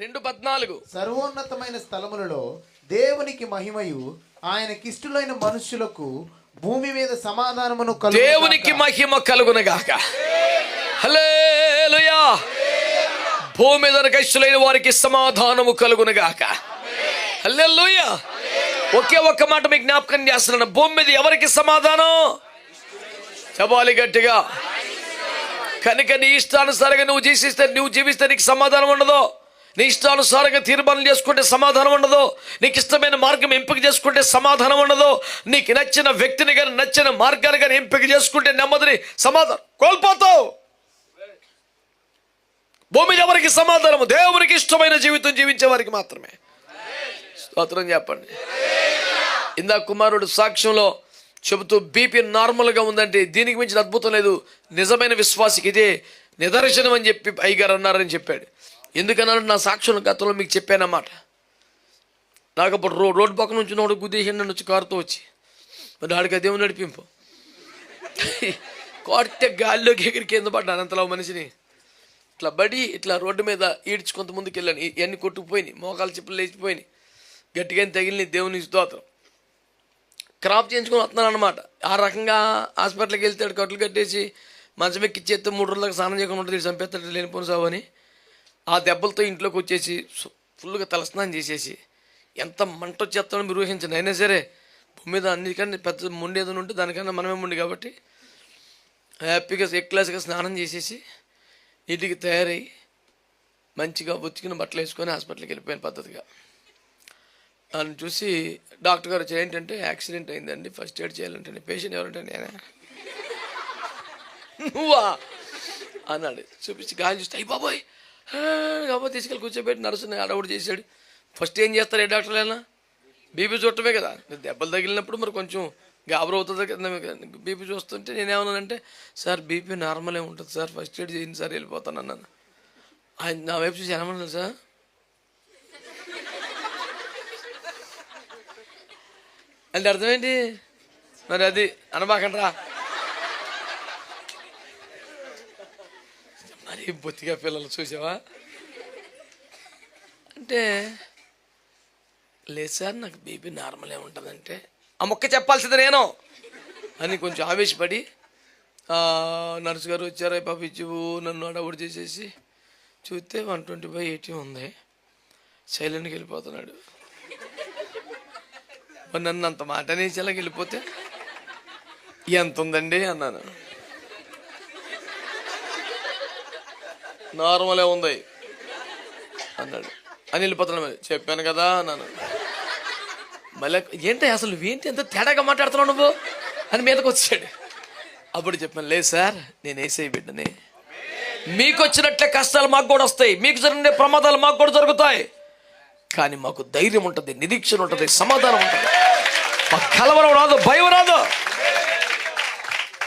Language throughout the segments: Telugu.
రెండు పద్నాలుగు. సర్వోన్నతమైన స్థలములలో దేవునికి మహిమయు ఆయనకిష్టులైన మనుష్యులకు భూమి మీద సమాధానమును దేవునికి. మహిమ కలుగునగాక హల్లెలూయా. భూమి మీద కష్టులైన వారికి సమాధానము కలుగునగాక హల్లెలూయా. ఒకే ఒక్క మాట మీకు జ్ఞాపకం చేస్తున్నాను. భూమి మీద ఎవరికి సమాధానం? చెప్పాలి గట్టిగా. కనుక నీ ఇష్టానుసారంగా నువ్వు జీవిస్తే నువ్వు జీవిస్తే నీకు సమాధానం ఉండదు. నీ ఇష్టానుసారంగా తీర్మానం చేసుకుంటే సమాధానం ఉండదు. నీకు ఇష్టమైన మార్గం ఎంపిక చేసుకుంటే సమాధానం ఉండదు. నీకు నచ్చిన వ్యక్తిని కానీ నచ్చిన మార్గాన్ని కానీ ఎంపిక చేసుకుంటే నెమ్మదిని సమాధానం కోల్పోతావు. భూమి ఎవరికి సమాధానము? దేవునికి ఇష్టమైన జీవితం జీవించే వారికి మాత్రమే. స్తోత్రం చెప్పండి. ఇందా కుమారుడు సాక్ష్యంలో చెబుతూ బీపీ నార్మల్గా ఉందంటే దీనికి మించిన అద్భుతం లేదు. నిజమైన విశ్వాసికి ఇదే నిదర్శనం అని చెప్పి అయ్యగారు అన్నారని చెప్పాడు. ఎందుకన్నాడు? నా సాక్షుల గతంలో మీకు చెప్పానమాట నాకు అప్పుడు రో రోడ్డు పక్కన నుంచి నోడు గుద్దేసి నన్ను వచ్చి కారుతో వచ్చి. మరి ఆడికి అదేమో నడిపింపు? కొట్టే గాల్లోకి ఎగిరి కింద పడ్డాను అంతలో మనిషిని? ఇట్లా బడి ఇట్లా రోడ్డు మీద ఈడ్చి కొంత ముందుకు వెళ్ళాను ఇవన్నీ కొట్టుకుపోయినాయి మోకాలు చెప్పులు లేచిపోయినాయి. గట్టిగా తగిలిన దేవుని స్తోత్రం. క్రాప్ చేయించుకొని వస్తున్నాను అనమాట ఆ రకంగా హాస్పిటల్కి వెళ్తాడు కట్లు కట్టేసి మంచం ఎక్కిచ్చేస్తే మూడు రోజులకు స్నానం చేయకుండా ఉంటుంది చంపేస్తాడు లేనిపోను సావు అని. ఆ దెబ్బలతో ఇంట్లోకి వచ్చేసి ఫుల్గా తలస్నానం చేసేసి ఎంత మంట వచ్చేస్తాడో మీరు ఊహించండి. అయినా సరే భూమి మీద అన్నిటికన్నా పెద్ద ముండి ఏదైనా ఉంటే దానికన్నా మనమే ముండి కాబట్టి హ్యాపీగా ఎక్లాస్గా క్లాస్గా స్నానం చేసేసి నీటికి తయారై మంచిగా ఉతికిన బట్టలు వేసుకొని హాస్పిటల్కి వెళ్ళిపోయిన పద్ధతిగా. నన్ను చూసి డాక్టర్ గారు ఏంటంటే యాక్సిడెంట్ అయిందండి ఫస్ట్ ఎయిడ్ చేయాలంటే పేషెంట్ ఎవరంటే నేనే నువ్వా? అన్నాడు. చూపించి గాలి చూస్తే అయ్యి బాబోయ్ కాబట్టి తీసుకెళ్ళి కూర్చోబెట్టి నర్సుని అడవుడు చేశాడు. ఫస్ట్ ఏం చేస్తారు ఏ డాక్టర్లైనా? బీపీ చూడటమే కదా. దెబ్బలు తగిలినప్పుడు మరి కొంచెం గాబరు అవుతుంది కదా. బీపీ చూస్తుంటే నేనేమన్నానంటే సార్ బీపీ నార్మలే ఉంటుంది సార్. ఫస్ట్ ఎయిడ్ చేయండి సార్ వెళ్ళిపోతాను అన్నాను. ఆయన నా వైపు చూసి ఏమన్నాను సార్? అంటే అర్థమేంటి? మరి అది అనబాకండ్రా. మరి బొత్తిగా పిల్లలు చూసావా? అంటే లేదు సార్ నాకు బీపీ నార్మలే ఉంటుందంటే. ఆ మొక్క చెప్పాల్సింది నేను అని కొంచెం ఆవేశపడి నర్సు గారు వచ్చారా పాప నన్ను అడవుడు చేసేసి చూస్తే వన్ ట్వంటీ బై ఎయిటీ ఉంది. సైలెంట్కి వెళ్ళిపోతున్నాడు. నన్ను అంత మాట అనేసేలాగా వెళ్ళిపోతే ఎంత ఉందండి అన్నాను. నార్మలే ఉంది. అన్నాడు. అనిల్ పత్రం చెప్పాను కదా అన్నాను. మళ్ళీ ఏంటి అసలు ఏంటి ఎంత తేడాగా మాట్లాడుతున్నావు నువ్వు? అని మీదకి వచ్చాడు. అప్పుడు చెప్పాను లేదు సార్ నేను వేసే బిడ్డని. మీకు వచ్చినట్లే కష్టాలు మాకు కూడా వస్తాయి. మీకు జరిగిన ప్రమాదాలు మాకు కూడా జరుగుతాయి. కానీ మాకు ధైర్యం ఉంటుంది నిరీక్షణ ఉంటుంది సమాధానం ఉంటుంది. మాకు కలవరం రాదు భయం రాదు.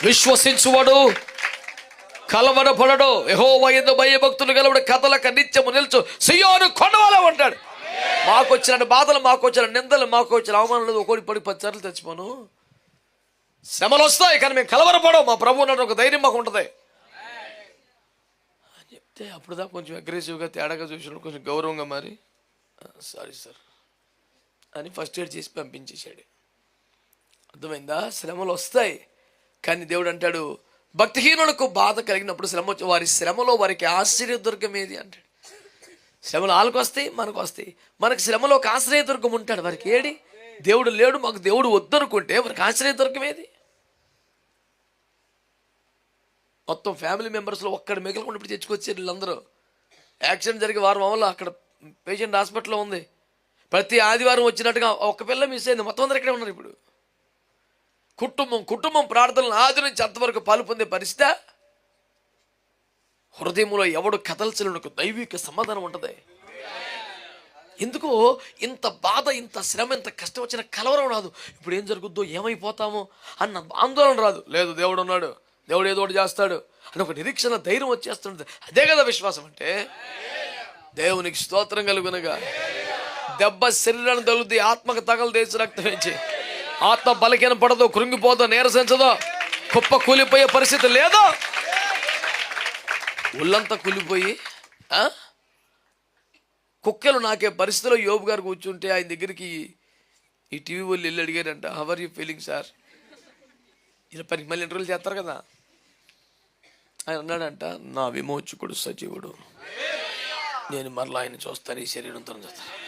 విశ్వసించువాడు కలవరపడడు. యహో వయదు భయభక్తులు గలవాడు కథలకు నిత్యము నిల్చు సియోను కొండవాల ఉంటాడు. మాకు వచ్చిన బాధలు మాకు వచ్చిన నిందలు మాకు వచ్చిన అవమానాలు ఒకటి పడి పది సార్లు తెచ్చిపోను శ్రమలు వస్తాయి కానీ మేము కలవరపడవు మా ప్రభు ఉన్నాడు ఒక ధైర్యం మాకు ఉంటుంది. అని చెప్తే అప్పుడు కొంచెం అగ్రెసివ్గా తేడాగా చూసినప్పుడు కొంచెం గౌరవంగా మారి సారీ సార్. అని ఫస్ట్ ఎయిడ్ చేసి పంపించేశాడు. అర్థమైందా? శ్రమలు వస్తాయి కానీ దేవుడు అంటాడు భక్తిహీనులకు బాధ కలిగినప్పుడు శ్రమ వారి శ్రమలో వారికి ఆశ్చర్యదుర్గం ఏది అంటాడు. శ్రమలు వాళ్ళకి వస్తాయి మనకు వస్తాయి. మనకు శ్రమలో ఒక ఆశ్రయదుర్గం ఉంటాడు. వారికి ఏడి? దేవుడు లేడు మాకు దేవుడు వద్దనుకుంటే వారికి ఆశ్రయదుర్గం ఏది? మొత్తం ఫ్యామిలీ మెంబర్స్లో ఒక్కడ మిగలకుండా ఇప్పుడు తెచ్చుకొచ్చారు వీళ్ళందరూ. యాక్సిడెంట్ జరిగి వారం వల్ల అక్కడ పేషెంట్ హాస్పిటల్లో ఉంది. ప్రతి ఆదివారం వచ్చినట్టుగా ఒక్క పిల్ల మిస్ అయింది. మొత్తం అందరు ఇక్కడే ఉన్నారు ఇప్పుడు. కుటుంబం కుటుంబం ప్రార్థనలు ఆది నుంచి అంతవరకు పాలు పొందే పరిస్థితి హృదయంలో ఎవడు కదల్చలకు దైవిక సమాధానం ఉంటుంది. ఎందుకో ఇంత బాధ ఇంత శ్రమ ఇంత కష్టం వచ్చిన కలవరం రాదు. ఇప్పుడు ఏం జరుగుద్దో ఏమైపోతామో అన్న ఆందోళన రాదు. లేదు దేవుడు ఉన్నాడు. దేవుడు ఏదో ఒకటి చేస్తాడు అని ఒక నిరీక్షణ ధైర్యం వచ్చేస్తుంది అదే కదా విశ్వాసం అంటే? దేవునికి స్తోత్రం కలుగునగా. దెబ్బ శరీరాన్ని తగులుద్ది ఆత్మకు తగలు దేశ రక్తం ఇచ్చి ఆత్మ బలహీన పడదు కృంగిపోదు నీరసించదు. కుప్ప కూలిపోయే పరిస్థితి లేదు. ఒళ్ళంతా కూలిపోయి కుక్కలు నాకే పరిస్థితిలో యోబు గారు కూర్చుంటే ఆయన దగ్గరికి ఈ టీవీ వాళ్ళు వెళ్ళి అడిగారంట హవర్ యూ ఫీలింగ్ సార్ ఇలా పని మళ్ళీ ఇంటర్వ్యూలు చేస్తారు కదా. ఆయన అన్నాడంట నా విమోచకుడు సజీవుడు. నేను మరలా ఆయన చూస్తాను ఈ శరీరంతో చూస్తాను.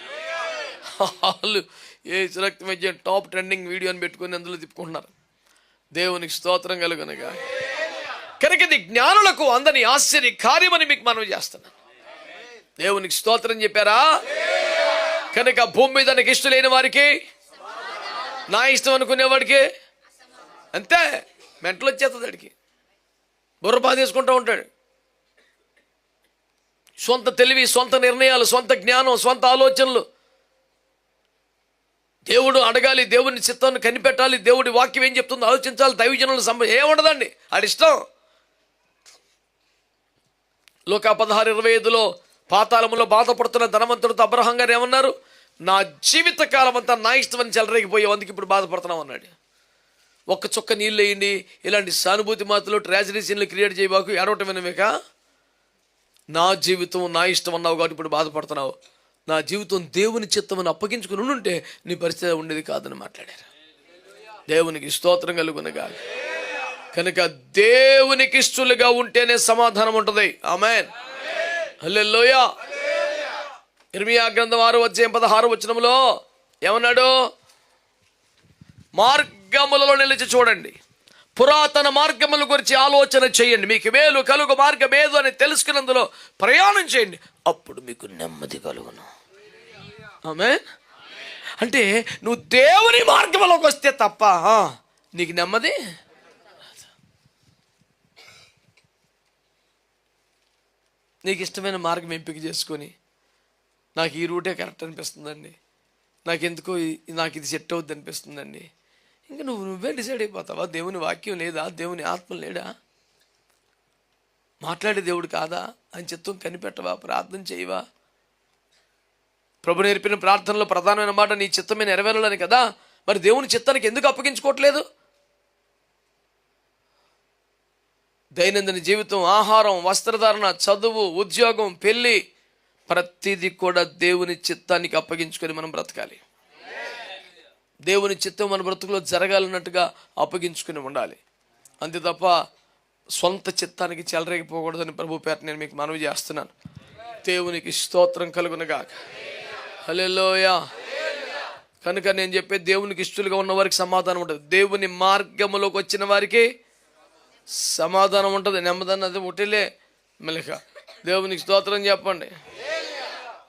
వాళ్ళు ఏ రక్తం మధ్య టాప్ ట్రెండింగ్ వీడియోని పెట్టుకొని అందులో తిప్పుకుంటున్నారు. దేవునికి స్తోత్రం కలుగునగా. కనుక ఇది జ్ఞానులకు అందని ఆశ్చర్య కార్యమని మీకు మనం చేస్తున్నాను. దేవునికి స్తోత్రం చెప్పారా? కనుక భూమి మీద నాకు ఇష్టం లేని వారికి నా ఇష్టం అనుకునేవాడికి అంతే మెంటలు వచ్చేస్తుంది వాడికి బుర్ర బాధేసుకుంటూ ఉంటాడు. సొంత తెలివి సొంత నిర్ణయాలు సొంత జ్ఞానం సొంత ఆలోచనలు దేవుడు అడగాలి దేవుని చిత్తాన్ని కనిపెట్టాలి దేవుడి వాక్యం ఏం చెప్తుందో ఆలోచించాలి దైవజనులు సంబంధం ఏముండదండి? ఆడిష్టం లోక పదహారు ఇరవై ఐదులో పాతాళములో బాధపడుతున్న ధనవంతుడితో అబ్రహం గారు ఏమన్నారు? నా జీవిత కాలం అంతా నా ఇష్టమని చెలరేగిపోయావు అందుకు ఇప్పుడు బాధపడుతున్నావు అన్నాడు. ఒక్క చుక్క నీళ్ళు వేయండి ఇలాంటి సానుభూతి మాతలు ట్రాజడీ సీన్లు క్రియేట్ చేయబాకు ఏడవటం వినమేక నా జీవితం నా ఇష్టం అన్నావు కాబట్టి ఇప్పుడు బాధపడుతున్నావు. నా జీవితం దేవుని చిత్తమని అప్పగించుకుని ఉంటే నీ పరిస్థితి ఉండేది కాదని మాట్లాడారు. దేవునికి స్తోత్రం కలుగునగా కనుక దేవునికి ఇష్టలుగా ఉంటేనే సమాధానం ఉంటుంది. ఆమెన్. హల్లెలూయ. ఇర్మియా గ్రంథం ఆరు వచ్చే పదహారు వచ్చినములో ఏమన్నాడు? మార్గములలో నిలిచి చూడండి. పురాతన మార్గముల గురించి ఆలోచన చేయండి. మీకు మేలు కలుగు మార్గం ఏదో అని తెలుసుకున్నందులో ప్రయాణం చేయండి. అప్పుడు మీకు నెమ్మది కలుగును. ఆమె అంటే నువ్వు దేవుని మార్గంలోకి వస్తే తప్ప నీకు నెమ్మది? నీకు ఇష్టమైన మార్గం ఎంపిక చేసుకొని నాకు ఈ రూటే కరెక్ట్ అనిపిస్తుందండి. నాకు ఎందుకో నాకు ఇది సెట్ అవుద్ది అనిపిస్తుందండి. ఇంకా నువ్వు నువ్వే డిసైడ్ అయిపోతావా? దేవుని వాక్యం లేదా? దేవుని ఆత్మ లేడా? మాట్లాడే దేవుడు కాదా? అని చిత్తం కనిపెట్టవా? ప్రార్థన చేయవా? ప్రభు నేర్పిన ప్రార్థనలో ప్రధానమైన మాట నీ చిత్తమే నెరవేరాలని కదా? మరి దేవుని చిత్తానికి ఎందుకు అప్పగించుకోవట్లేదు? దైనందిన జీవితం ఆహారం వస్త్రధారణ చదువు ఉద్యోగం పెళ్ళి ప్రతిదీ కూడా దేవుని చిత్తానికి అప్పగించుకొని మనం బ్రతకాలి. దేవుని చిత్తం మన బ్రతుకులో జరగాలన్నట్టుగా అప్పగించుకుని ఉండాలి. అంతే తప్ప సొంత చిత్తానికి చెలరేగిపోకూడదని ప్రభు పేట నేను మీకు మనవి చేస్తున్నాను. దేవునికి స్తోత్రం కలుగునగాక. హల్లెలూయా. కనుక నేను చెప్పే దేవునికి ఇష్టలుగా ఉన్న వారికి సమాధానం ఉంటుంది. దేవుని మార్గములోకి వచ్చిన వారికి సమాధానం ఉంటుంది. నెమ్మదన్న అది ఒకటిలే మెలిక. దేవునికి స్తోత్రం చెప్పండి.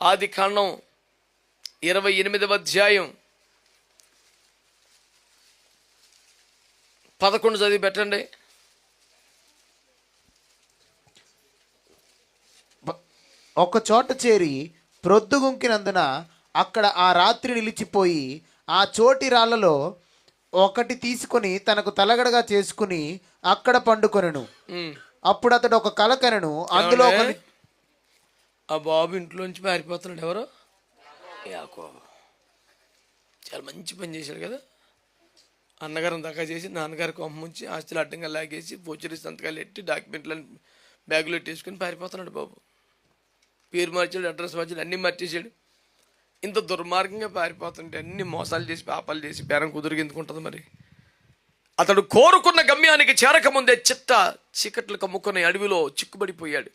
ఆది కాండం ఇరవై ఎనిమిదవ అధ్యాయం పదకొండు చదివి పెట్టండి. ఒక చోట చేరి ప్రొద్దుగుంకినందున అక్కడ ఆ రాత్రి నిలిచిపోయి ఆ చోటి రాళ్ళలో ఒకటి తీసుకొని తనకు తలగడగా చేసుకుని అక్కడ పండుకొనెను. అప్పుడు అతడు ఒక కల కనెను. అందులో ఒక? ఆ బాబు ఇంట్లోంచి పారిపోతున్నాడు ఎవరు? యాకోబు చాలా మంచి పని చేశాడు కదా. అన్నగారు దాకా చేసి నాన్నగారు కొమ్ముంచి ఆస్తులు అడ్డంగా లాగేసి పోచరీ సంతకాలు ఎట్టి డాక్యుమెంట్లను బ్యాగులో పెట్టేసుకుని పారిపోతున్నాడు బాబు. పేరు మార్చాడు అడ్రస్ మార్చాడు అన్నీ మార్చేసాడు ఇంత దుర్మార్గంగా పారిపోతుంటే అన్ని మోసాలు చేసి పాపాలు చేసి బేరం కుదురుగా ఎందుకుంటుంది మరి? అతడు కోరుకున్న గమ్యానికి చేరకముందే చిత్త చీకట్లు కమ్ముకున్న అడవిలో చిక్కుబడిపోయాడు.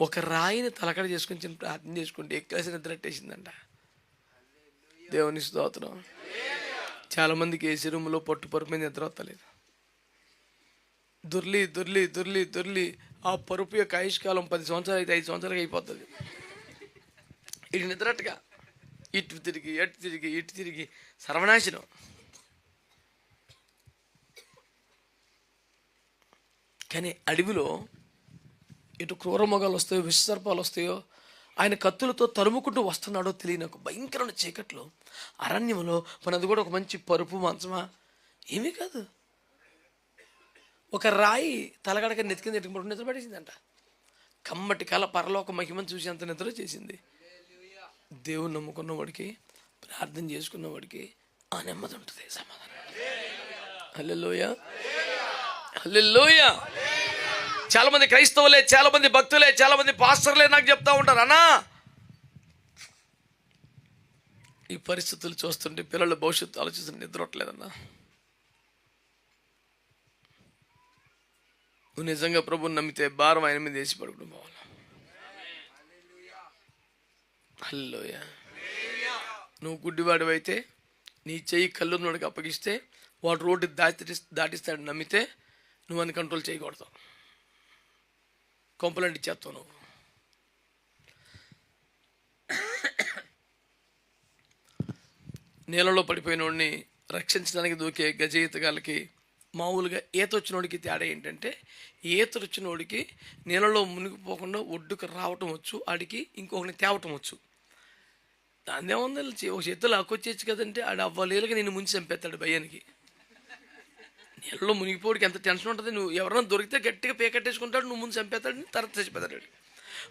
ఒక రాయిని తలకడ చేసుకుని చిన్న ప్రార్థన చేసుకుంటే ఎక్కేసి నిద్రట్టేసిందంట దేవుని స్తోత్రం. చాలామందికి ఏసీ రూమ్లో పట్టు పరుపు మీద నిద్ర వస్తలేదు. దుర్లి దుర్లి దుర్లి దుర్లి ఆ పరుపు యొక్క ఆయుష్కాలం పది సంవత్సరాలు అయితే ఐదు సంవత్సరాలకి అయిపోతుంది. ఇటు నిద్రట్టుగా ఇటు తిరిగి ఎటు తిరిగి ఇటు తిరిగి సర్వనాశనం. కానీ అడవిలో ఇటు క్రూర మొగాలు వస్తాయో విషసర్పాలు వస్తాయో ఆయన కత్తులతో తరుముకుంటూ వస్తున్నాడో తెలియని ఒక భయంకరమైన చీకట్లో అరణ్యంలో మనది కూడా ఒక మంచి పరుపు మంచమా ఏమీ కాదు. ఒక రాయి తలగడక నెతికింది ఎట్టుకుంటూ నిద్ర పడేసిందంట. కమ్మటి కాల పరలోక మహిమను చూసి అంత నిద్ర చేసింది దేవుని నమ్ముకున్నవాడికి ప్రార్థన చేసుకున్నవాడికి ఆ నెమ్మది ఉంటుంది సమాధానం. హల్లెలోయ. చాలా చాలామంది క్రైస్తవులే చాలామంది భక్తులే చాలామంది పాస్టర్లే నాకు చెప్తా ఉంటారు. అన్నా! ఈ పరిస్థితులు చూస్తుంటే పిల్లల భవిష్యత్తు ఆలోచిస్తుంటే నిద్రట్లేదన్నా నువ్వు నిజంగా ప్రభుని నమ్మితే భారం ఆయన మీద వేసి పడుకుని పోవాలి? హల్లోయ నువ్వు గుడ్డివాడివైతే నీ చెయ్యి కళ్ళు నోడికి అప్పగిస్తే వాడు రోడ్డు దాటి దాటిస్తాడు నమ్మితే నువ్వు అని కంట్రోల్ చేయకూడదు. కొంపలంటి చేస్తావు నువ్వు. నీళ్ళలో పడిపోయిన వాడిని రక్షించడానికి దూకే గజయిత ఈతగాళ్ళకి మామూలుగా ఈత వచ్చినోడికి తేడా ఏంటంటే ఈత వచ్చినోడికి నీళ్ళలో మునిగిపోకుండా ఒడ్డుకు రావటం వచ్చు ఆడికి ఇంకొకరిని తేవటం వచ్చు. దాన్ని ఏముంది ఒక చేతులు లాక్కొచ్చేచ్చు కదంటే ఆడు అవ్వలేలుగా నేను ముంచి చంపేస్తాడు భయానికి. నీళ్ళలో మునిగిపోడికి ఎంత టెన్షన్ ఉంటుంది నువ్వు ఎవరైనా దొరికితే గట్టిగా పేకట్టేసుకుంటాడు నువ్వు ముందు చంపేస్తాడు తర్వాత చచ్చిపోతాడు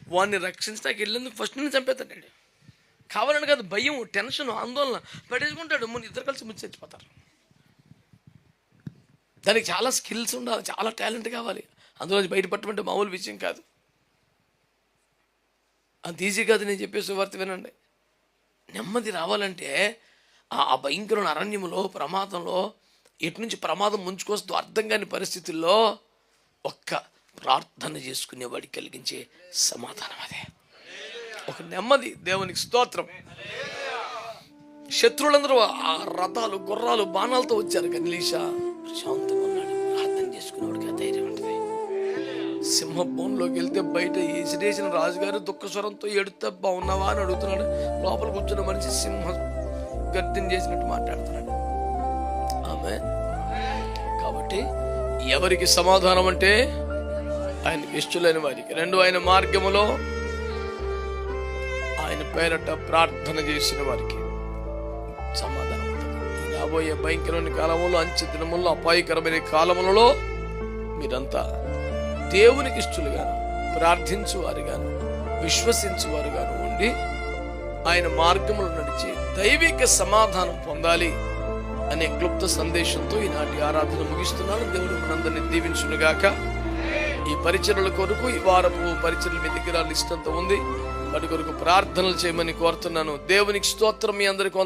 వాడిని రక్షించడానికి వెళ్ళింది ఫస్ట్ నేను చంపేస్తాడు కావాలని కాదు భయం టెన్షన్ ఆందోళన పడేసుకుంటాడు ముందు ఇద్దరు కలిసి ముందు చచ్చిపోతారు. దానికి చాలా స్కిల్స్ ఉండాలి చాలా టాలెంట్ కావాలి. అందులో బయటపడటం మామూలు విషయం కాదు. అంత ఈజీ కాదు నేను చెప్పే సువార్త వినండి. నెమ్మది రావాలంటే ఆ ఆ భయంకరమైన అరణ్యంలో ప్రమాదంలో ఎటు నుంచి ప్రమాదం ముంచుకోవచ్చు అర్థం కాని పరిస్థితుల్లో ఒక్క ప్రార్థన చేసుకునేవాడికి కలిగించే సమాధానం అదే. ఒక నెమ్మది దేవునికి స్తోత్రం. శత్రువులందరూ ఆ రథాలు గుర్రాలు బాణాలతో వచ్చారు కానీ సింహభవన్లోకి వెళ్తే బయట ఎసిరేసిన రాజుగారు దుఃఖ స్వరంతో ఎడుతా బాగున్నావా అని అడుగుతున్నాడు. లోపల కూర్చున్న మనిషి సింహ గర్జన చేసినట్టు మాట్లాడుతున్నాడు. ఆమె కాబట్టి ఎవరికి సమాధానం అంటే ఆయనకి ఇష్టలేని వారికి. రెండు ఆయన మార్గములో ఆయన పేరట ప్రార్థన చేసిన వారికి సమాధానం రాబోయే భయంకరమైన కాలంలో అంచె దినముల్లో అపాయకరమైన కాలములలో మీరంతా దేవునికి ఇష్టలుగాను ప్రార్థించు వారుగాను విశ్వసించు ఉండి ఆయన మార్గములు నడిచి దైవిక సమాధానం పొందాలి అనే క్లుప్త సందేశంతో ఈనాటి ఆరాధన ముగిస్తున్నాను. దేవుడు మనందరినీ దీవించునుగాక. ఈ పరిచయల కొరకు ఈ వారపు పరిచయలు మీ దగ్గర లిస్ట్ అంతా ఉంది. వాటి కొరకు ప్రార్థనలు చేయమని కోరుతున్నాను. దేవునికి స్తోత్రం. మీ అందరికి